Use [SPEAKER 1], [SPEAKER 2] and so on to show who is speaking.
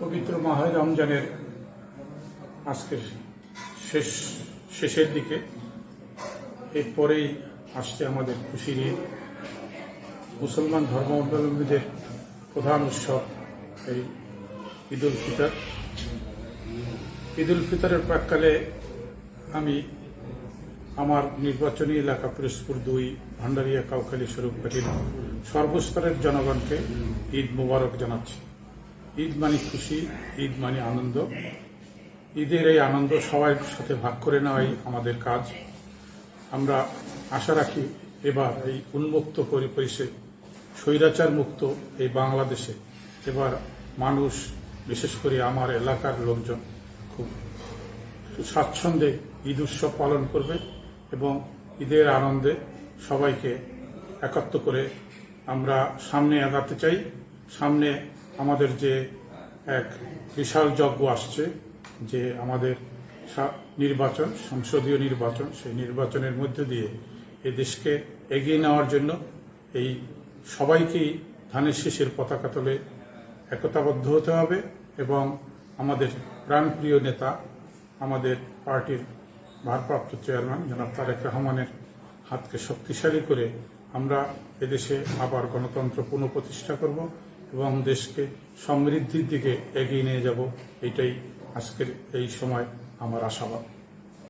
[SPEAKER 1] পবিত্র মাহে রমজানের আজকের শেষ, শেষের দিকে। এরপরেই আসছে আমাদের খুশির ঈদ। মুসলমান ধর্মাবলম্বীদের প্রধান উৎসব এই ঈদ উল ফিতর। ঈদ উল ফিতরের প্রাককালে আমি আমার নির্বাচনী এলাকা পিরোজপুর দুই, ভান্ডারিয়া কাউখালী স্বরূপকাঠির সর্বস্তরের জনগণকে ঈদ মোবারক জানাচ্ছি। ঈদ মানে খুশি, ঈদ মানে আনন্দ। ঈদের এই আনন্দ সবার সাথে ভাগ করে নেওয়াই আমাদের কাজ। আমরা আশা রাখি এবার এই উন্মুক্ত পরিবেশে স্বৈরাচার মুক্ত এই বাংলাদেশে এবার মানুষ, বিশেষ করে আমার এলাকার লোকজন, খুব স্বাচ্ছন্দ্যে ঈদ উৎসব পালন করবে এবং ঈদের আনন্দে সবাইকে একত্র করে আমরা সামনে আগাতে চাই। সামনে আমাদের যে এক বিশাল যজ্ঞ আসছে যে আমাদের নির্বাচন, সংসদীয় নির্বাচন, সেই নির্বাচনের মধ্য দিয়ে এই দেশকে এগিয়ে নেওয়ার জন্য এই সবাইকেই ধানের শীষের পতাকা তলে একতাবদ্ধ হতে হবে এবং আমাদের প্রাণপ্রিয় নেতা, আমাদের পার্টির ভারপ্রাপ্ত চেয়ারম্যান জনাব তারেক রহমানের হাতকে শক্তিশালী করে আমরা এদেশে আবার গণতন্ত্র পুনঃপ্রতিষ্ঠা করব। এবং দেশকে সমৃদ্ধির দিকে এগিয়ে নিয়ে যাব। এটাই আজকের এই সময় আমার আশাবাদ।